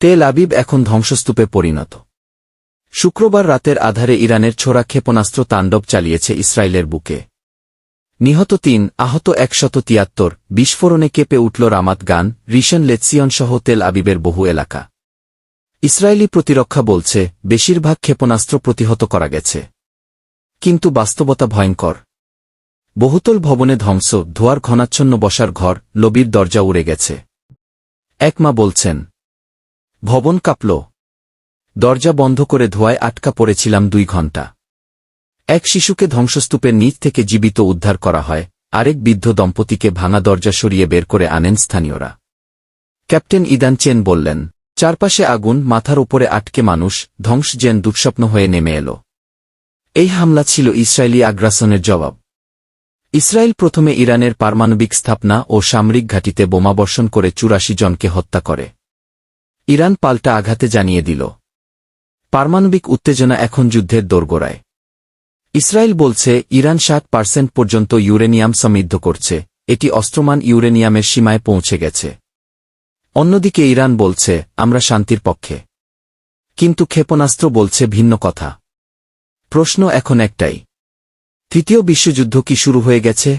Tel Aviv এখন ধ্বংসস্তূপে পরিণত। শুক্রবার রাতের আধারে ইরানের ছোড়া ক্ষেপণাস্ত্র তাণ্ডব চালিয়েছে ইসরায়েলের বুকে। নিহত তিন, আহত একশত তিয়াত্তর, বিস্ফোরণে কেঁপে উঠল রামাত গান, রিশন লেৎসিয়ন সহ তেল আবিবের বহু এলাকা। ইসরায়েলি প্রতিরক্ষা বলছে, বেশিরভাগ ক্ষেপণাস্ত্র প্রতিহত করা গেছে। কিন্তু বাস্তবতা ভয়ঙ্কর। বহুতল ভবনে ধ্বংস, ধোয়ার ঘনাচ্ছন্ন বসার ঘর, লবির দরজা উড়ে গেছে। এক মা বলছেন ভবন কাঁপল। দরজা বন্ধ করে ধোয়ায় আটকা পড়েছিলাম দুই ঘণ্টা। এক শিশুকে ধ্বংসস্তূপের নিচ থেকে জীবিত উদ্ধার করা হয়, আরেক বৃদ্ধ দম্পতিকে ভাঙা দরজা সরিয়ে বের করে আনেন স্থানীয়রা। ক্যাপ্টেন ইদান চেন বললেন, চারপাশে আগুন, মাথার উপরে আটকে মানুষ, ধ্বংস যেন দুঃস্বপ্ন হয়ে নেমে এল। এই হামলা ছিল ইসরায়েলি আগ্রাসনের জবাব। ইসরায়েল প্রথমে ইরানের পারমাণবিক স্থাপনা ও সামরিক ঘাঁটিতে বোমাবর্ষণ করে চুরাশি জনকে হত্যা করে। ইরান পাল্টা আঘাতে জানিয়ে দিল। পারমাণবিক উত্তেজনা এখন যুদ্ধের দোরগোড়ায়। ইসরায়েল বলছে, ইরান ষাট পার্সেন্ট পর্যন্ত ইউরেনিয়াম সমৃদ্ধ করছে, এটি অস্ত্রমান ইউরেনিয়ামের সীমায় পৌঁছে গেছে। অন্যদিকে ইরান বলছে, আমরা শান্তির পক্ষে। কিন্তু ক্ষেপণাস্ত্র বলছে ভিন্ন কথা। প্রশ্ন এখন একটাই। তৃতীয় বিশ্বযুদ্ধ কি শুরু হয়ে গেছে?